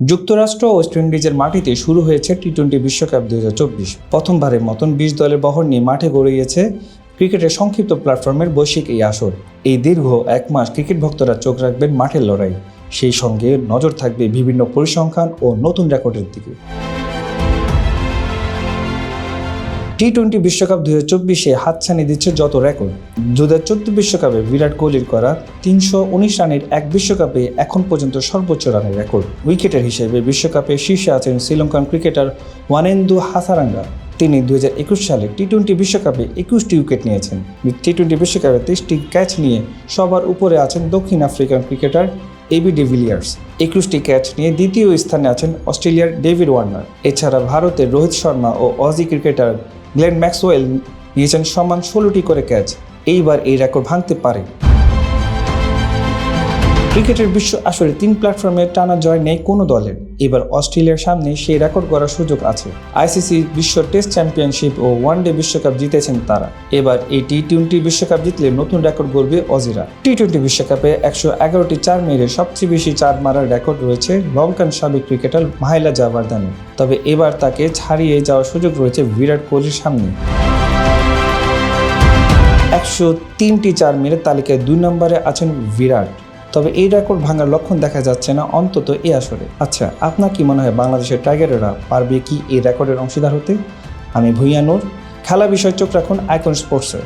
যুক্তরাষ্ট্র ওয়েস্ট ইন্ডিজের মাটিতে শুরু হয়েছে টি টোয়েন্টি বিশ্বকাপ দুই হাজার চব্বিশ। প্রথমবারের মতন বিশ দলের বহর নিয়ে মাঠে গড়িয়েছে ক্রিকেটের সংক্ষিপ্ত প্ল্যাটফর্মের বৈশ্বিক এই আসর। এই দীর্ঘ এক মাস ক্রিকেট ভক্তরা চোখ রাখবেন মাঠের লড়াই। সেই সঙ্গে নজর থাকবে বিভিন্ন পরিসংখ্যান ও নতুন রেকর্ডের দিকে। টি টোয়েন্টি বিশ্বকাপ দু হাজার চব্বিশে হাতছানি দিচ্ছে যত রেকর্ড। দু হাজার চোদ্দ বিশ্বকাপে বিরাট কোহলির করা তিনশো উনিশ রানের এক বিশ্বকাপে এখন পর্যন্ত সর্বোচ্চ রানের রেকর্ড। উইকেটের হিসেবে বিশ্বকাপে শীর্ষে আছেন শ্রীলঙ্কান ক্রিকেটার ওয়ানেন্দু হাসারাঙ্গা। তিনি দু হাজার একুশ সালে টি টোয়েন্টি বিশ্বকাপে একুশটি উইকেট নিয়েছেন। টি টোয়েন্টি বিশ্বকাপে তেইশটি ক্যাচ নিয়ে সবার উপরে আছেন দক্ষিণ African cricketer AB de Villiers একুশটি ক্যাচ নিয়ে দ্বিতীয় স্থানে আছেন অস্ট্রেলিয়ার ডেভিড ওয়ার্নার। এছাড়া ভারতের রোহিত শর্মা ও অজি ক্রিকেটার গ্লেন ম্যাক্সওয়েল নিয়েছেন সমান ষোলোটি করে ক্যাচ। এইবার এই রেকর্ড ভাঙতে পারে। ক্রিকেটের বিশ্ব আসরে তিন প্ল্যাটফর্মে টানা জয় নেই কোনো দলের এবার অস্ট্রেলিয়ার সামনে সেই রেকর্ড করার সুযোগ আছে। আইসিসি বিশ্ব টেস্ট চ্যাম্পিয়নশিপ ও ওয়ানডে বিশ্বকাপ জিতেছেন তারা। এবার এই টি টোয়েন্টি বিশ্বকাপ জিতলে নতুন রেকর্ড গড়বে অজিরা। টি টোয়েন্টি বিশ্বকাপে একশো এগারোটি চার মেরে সবচেয়ে বেশি চার মারার রেকর্ড রয়েছে লঙ্কান সাবেক ক্রিকেটার মাহিলা জাভারদানের তবে এবার তাকে ছাড়িয়ে যাওয়ার সুযোগ রয়েছে বিরাট কোহলির সামনে। একশো তিনটি চার মেরে তালিকায় দুই নম্বরে আছেন বিরাট। তবে এই রেকর্ড ভাঙার লক্ষণ দেখা যাচ্ছে না অন্তত এ আসরে। আচ্ছা আপনার কি মনে হয় বাংলাদেশের টাইগারেরা পারবে কি এই রেকর্ডের অংশীদার হতে? আমি ভুইয়া নূর, খেলা বিষয় চোখ রাখুন আইকন স্পোর্টসে।